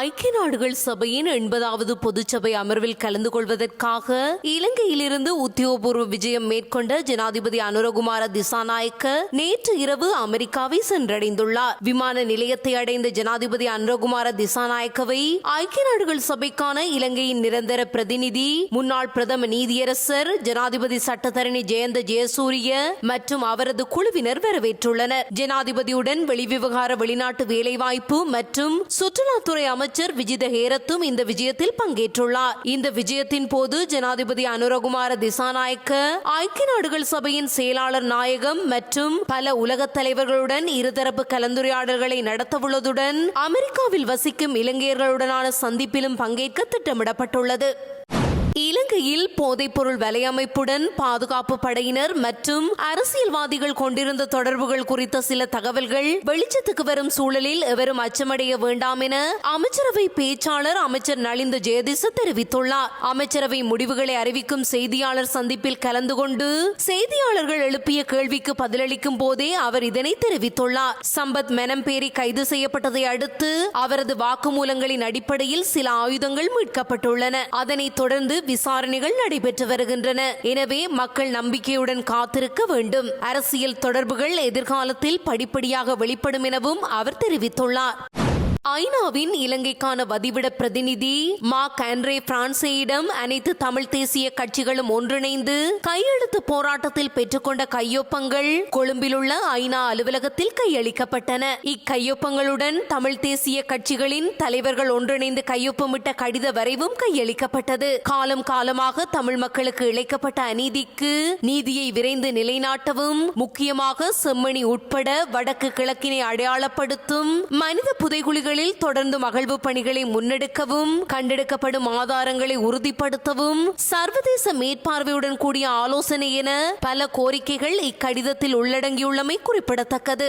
ஐக்கிய நாடுகள் சபையின் எண்பதாவது பொதுச்சபை அமர்வில் கலந்து கொள்வதற்காக இலங்கையிலிருந்து உத்தியோகபூர்வ விஜயம் மேற்கொண்ட ஜனாதிபதி அனுரகுமார திசாநாயக்க நேற்று இரவு அமெரிக்காவை சென்றடைந்துள்ளார். விமான நிலையத்தை அடைந்த ஜனாதிபதி அனுரகுமார திசாநாயக்கவை ஐக்கிய நாடுகள் சபைக்கான இலங்கையின் நிரந்தர பிரதிநிதி முன்னாள் பிரதம நீதியரசர் ஜனாதிபதி சட்டத்தரணி ஜெயந்த ஜெயசூரிய மற்றும் அவரது குழுவினர் வரவேற்றுள்ளனர். ஜனாதிபதியுடன் வெளிவிவகார வெளிநாட்டு வேலைவாய்ப்பு மற்றும் சுற்றுலாத்துறை அமைச்சர் விஜித ஹேரத்தும் இந்த விஜயத்தில் பங்கேற்றுள்ளார். இந்த விஜயத்தின் போது ஜனாதிபதி அனுரகுமார திசாநாயக்க ஐக்கிய நாடுகள் சபையின் செயலாளர் நாயகம் மற்றும் பல உலகத் தலைவர்களுடன் இருதரப்பு கலந்துரையாடல்களை நடத்தவுள்ளதுடன் அமெரிக்காவில் வசிக்கும் இலங்கையர்களுடனான சந்திப்பிலும் பங்கேற்க திட்டமிடப்பட்டுள்ளது. இலங்கையில் போதைப்பொருள் வலையமைப்புடன் பாதுகாப்பு படையினர் மற்றும் அரசியல்வாதிகள் கொண்டிருந்த தொடர்புகள் குறித்த சில தகவல்கள் வெளிச்சத்துக்கு வரும் சூழலில் எவரும் அச்சமடைய வேண்டாம் என அமைச்சரவை பேச்சாளர் அமைச்சர் நலிந்த ஜெயதிச தெரிவித்துள்ளார். அமைச்சரவை முடிவுகளை அறிவிக்கும் செய்தியாளர் சந்திப்பில் கலந்து கொண்டு செய்தியாளர்கள் எழுப்பிய கேள்விக்கு பதிலளிக்கும் போதே அவர் இதனை தெரிவித்துள்ளார். சம்பத் மெனம்பேரி கைது செய்யப்பட்டதை அடுத்து அவரது வாக்குமூலங்களின் அடிப்படையில் சில ஆயுதங்கள் மீட்கப்பட்டுள்ளன. அதனைத் தொடர்ந்து விசாரணைகள் நடைபெற்று வருகின்றன. எனவே மக்கள் நம்பிக்கையுடன் காத்திருக்க வேண்டும். அரசியல் தொடர்புகள் எதிர்காலத்தில் படிப்படியாக வெளிப்படும் எனவும் அவர் தெரிவித்துள்ளார். ஐநாவின் இலங்கைக்கான வதிவிட பிரதிநிதி மா கான்ரே பிரான்சேயிடம் அனைத்து தமிழ் தேசிய கட்சிகளும் ஒன்றிணைந்து கையெழுத்து போராட்டத்தில் பெற்றுக்கொண்ட கையொப்பங்கள் கொழும்பிலுள்ள ஐநா அலுவலகத்தில் கையளிக்கப்பட்டன. இக்கையொப்பங்களுடன் தமிழ் தேசிய கட்சிகளின் தலைவர்கள் ஒன்றிணைந்து கையொப்பமிட்ட கடித வரைவும் கையளிக்கப்பட்டது. காலம் காலமாக தமிழ் மக்களுக்கு இழைக்கப்பட்ட அநீதிக்கு நீதியை விரைந்து நிலைநாட்டவும் முக்கியமாக செம்மணி உட்பட வடக்கு கிழக்கினை அடையாளப்படுத்தும் மனித பகுதிகளில் தொடர்ந்து மகிழ்வு பணிகளை முன்னெடுக்கவும் கண்டெடுக்கப்படும் ஆதாரங்களை உறுதிப்படுத்தவும் சர்வதேச மேற்பார்வையுடன் கூடிய ஆலோசனை என பல கோரிக்கைகள் இக்கடிதத்தில் உள்ளடங்கியுள்ளமை குறிப்பிடத்தக்கது.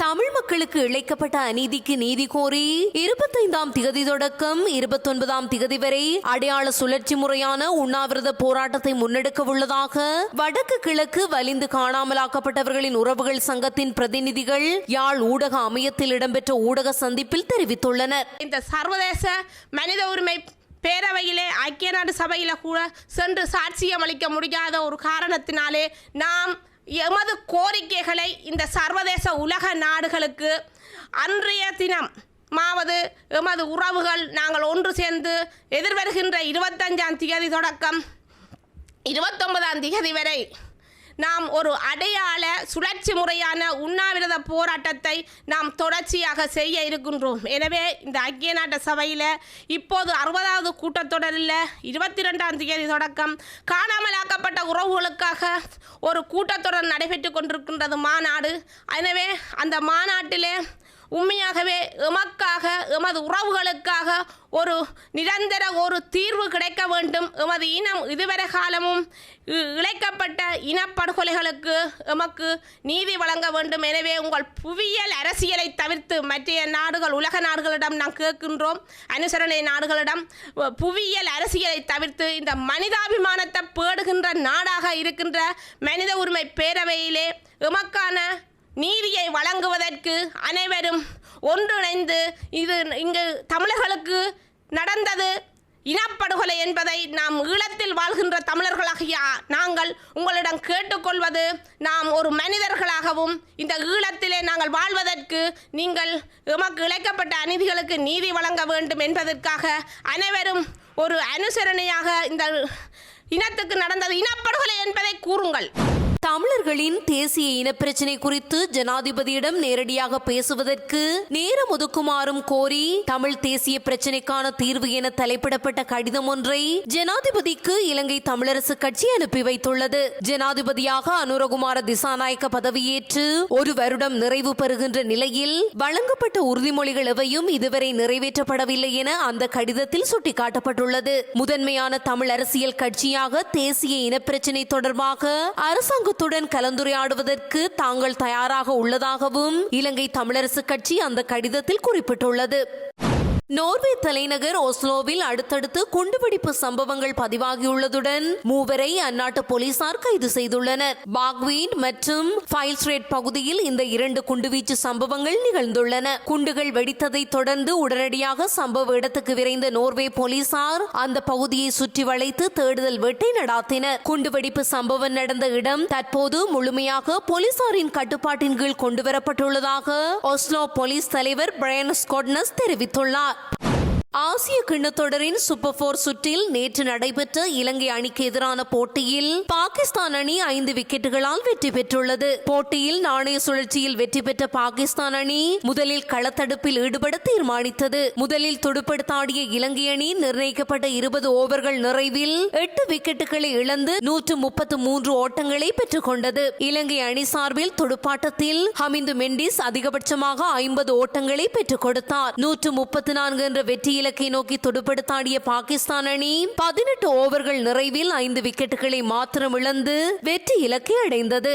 தமிழ் மக்களுக்கு இழைக்கப்பட்ட அநீதிக்கு நீதி கோரி இருபத்தைந்தாம் திகதி தொடக்கம் இருபத்தொன்பதாம் திகதி வரை அடையாள சுழற்சி முறையான உண்ணாவிரத போராட்டத்தை முன்னெடுக்க உள்ளதாக வடக்கு கிழக்கு வலிந்து காணாமலாக்கப்பட்டவர்களின் உறவுகள் சங்கத்தின் பிரதிநிதிகள் யாழ் ஊடக அமையத்தில் இடம்பெற்ற ஊடக சந்திப்பில் தெரிவித்துள்ளனர். இந்த சர்வதேச மனித உரிமை பேரவையிலே ஐக்கிய நாடு சபையில் கூட சென்று சாட்சியம் அளிக்க முடியாத ஒரு காரணத்தினாலே நாம் எமது கோரிக்கைகளை இந்த சர்வதேச உலக நாடுகளுக்கு அன்றைய தினம் மாவது எமது உறவுகள் நாங்கள் ஒன்று சேர்ந்து எதிர்வருகின்ற இருபத்தஞ்சாம் தேதி தொடக்கம் இருபத்தொன்பதாம் தேதி வரை நாம் ஒரு அடையாள சுழற்சி முறையான உண்ணாவிரத போராட்டத்தை நாம் தொடர்ச்சியாக செய்ய இருக்கின்றோம். எனவே இந்த ஐக்கிய நாட்டு சபையில் இப்போது அறுபதாவது கூட்டத்தொடரில் இருபத்தி ரெண்டாம் தேதி தொடக்கம். காணாமலாக்கப்பட்ட உறவுகளுக்காக ஒரு கூட்டத்தொடர் நடைபெற்று கொண்டிருக்கின்றது மாநாடு. எனவே அந்த மாநாட்டிலே உண்மையாகவே எமக்காக எமது உறவுகளுக்காக ஒரு நிரந்தர ஒரு தீர்வு கிடைக்க வேண்டும். எமது இனம் இதுவரை காலமும் இ- இழைக்கப்பட்ட இனப்படுகொலைகளுக்கு எமக்கு நீதி வழங்க வேண்டும். எனவே உங்கள் புவியியல் அரசியலை தவிர்த்து மற்ற நாடுகள் உலக நாடுகளிடம் நாம் கேட்கின்றோம். அனுசரணை நாடுகளிடம் புவியியல் அரசியலை தவிர்த்து இந்த மனிதாபிமானத்தை பேடுகின்ற நாடாக இருக்கின்ற மனித உரிமை பேரவையிலே எமக்கான நீதியை வழங்குவதற்கு அனைவரும் ஒன்றிணைந்து இது இங்கு தமிழர்களுக்கு நடந்தது இனப்படுகொலை என்பதை நாம் ஈழத்தில் வாழ்கின்ற தமிழர்களாகிய நாங்கள் உங்களிடம் கேட்டுக்கொள்வது நாம் ஒரு மனிதர்களாகவும் இந்த ஈழத்திலே நாங்கள் வாழ்வதற்கு நீங்கள் எமக்கு இழைக்கப்பட்ட அநீதிகளுக்கு நீதி வழங்க வேண்டும் என்பதற்காக அனைவரும் ஒரு அனுசரணையாக இந்த இனத்துக்கு நடந்தது இனப்படுகொலை என்பதை கூறுங்கள். தமிழர்களின் தேசிய இனப்பிரச்சினை குறித்து ஜனாதிபதியிடம் நேரடியாக பேசுவதற்கு நேரம் ஒதுக்குமாறும் கோரி தமிழ் தேசிய பிரச்சினைக்கான தீர்வு என தலைப்பிடப்பட்ட கடிதம் ஒன்றை ஜனாதிபதிக்கு இலங்கை தமிழரசு கட்சி அனுப்பி வைத்துள்ளது. ஜனாதிபதியாக அனுரகுமார திசாநாயக்க பதவியேற்று ஒரு வருடம் நிறைவு பெறுகின்ற நிலையில் வழங்கப்பட்ட உறுதிமொழிகள் எவையும் இதுவரை நிறைவேற்றப்படவில்லை என அந்த கடிதத்தில் சுட்டிக்காட்டப்பட்டுள்ளது. முதன்மையான தமிழ் அரசியல் கட்சியாக தேசிய இனப்பிரச்சினை தொடர்பாக அரசாங்கம் சமூகத்துடன் கலந்துரையாடுவதற்கு தாங்கள் தயாராக உள்ளதாகவும் இலங்கை தமிழரசு கட்சி அந்த கடிதத்தில் குறிப்பிட்டுள்ளது. நோர்வே தலைநகர் ஓஸ்லோவில் அடுத்தடுத்து குண்டுவெடிப்பு சம்பவங்கள் பதிவாகியுள்ளதுடன் மூவரை அந்நாட்டு போலீசார் கைது செய்துள்ளனர். பாக்வீன் மற்றும் ஃபைல்ஸ்ரேட் பகுதியில் இந்த இரண்டு குண்டுவீச்சு சம்பவங்கள் நிகழ்ந்துள்ளன. குண்டுகள் வெடித்ததை தொடர்ந்து உடனடியாக சம்பவ இடத்துக்கு விரைந்த நோர்வே போலீசார் அந்த பகுதியை சுற்றி வளைத்து தேடுதல் வேட்டை நடாத்தினர். குண்டுவெடிப்பு சம்பவம் நடந்த இடம் தற்போது முழுமையாக போலீசாரின் கட்டுப்பாட்டின் கீழ் கொண்டுவரப்பட்டுள்ளதாக ஒஸ்லோ போலீஸ் தலைவர் பிரயன் ஸ்கோட்னஸ் தெரிவித்துள்ளார். ஆசிய கிண்ணத்தொடரின் சூப்பர் போர் சுற்றில் நேற்று நடைபெற்ற இலங்கை அணிக்கு எதிரான போட்டியில் பாகிஸ்தான் அணி ஐந்து விக்கெட்டுகளால் வெற்றி பெற்றுள்ளது. போட்டியில் நாணய சுழற்சியில் வெற்றி பெற்ற பாகிஸ்தான் அணி முதலில் களத்தடுப்பில் ஈடுபட தீர்மானித்தது. முதலில் துடுப்படுத்தாடிய இலங்கை அணி நிர்ணயிக்கப்பட்ட இருபது ஓவர்கள் நிறைவில் எட்டு விக்கெட்டுகளை இழந்து நூற்று முப்பத்து மூன்று ஓட்டங்களை பெற்றுக் கொண்டது. இலங்கை அணி சார்பில் துடுப்பாட்டத்தில் ஹமிந்து மெண்டிஸ் அதிகபட்சமாக ஐம்பது ஓட்டங்களை பெற்றுக் கொடுத்தார். நூற்று முப்பத்து நான்கு என்ற வெற்றியை இலக்கை நோக்கி துடுப்படுத்தாடிய பாகிஸ்தான் அணி பதினெட்டு ஓவர்கள் நிறைவில் ஐந்து விக்கெட்டுகளை மாத்திரம் இழந்து வெற்றி இலக்கை அடைந்தது.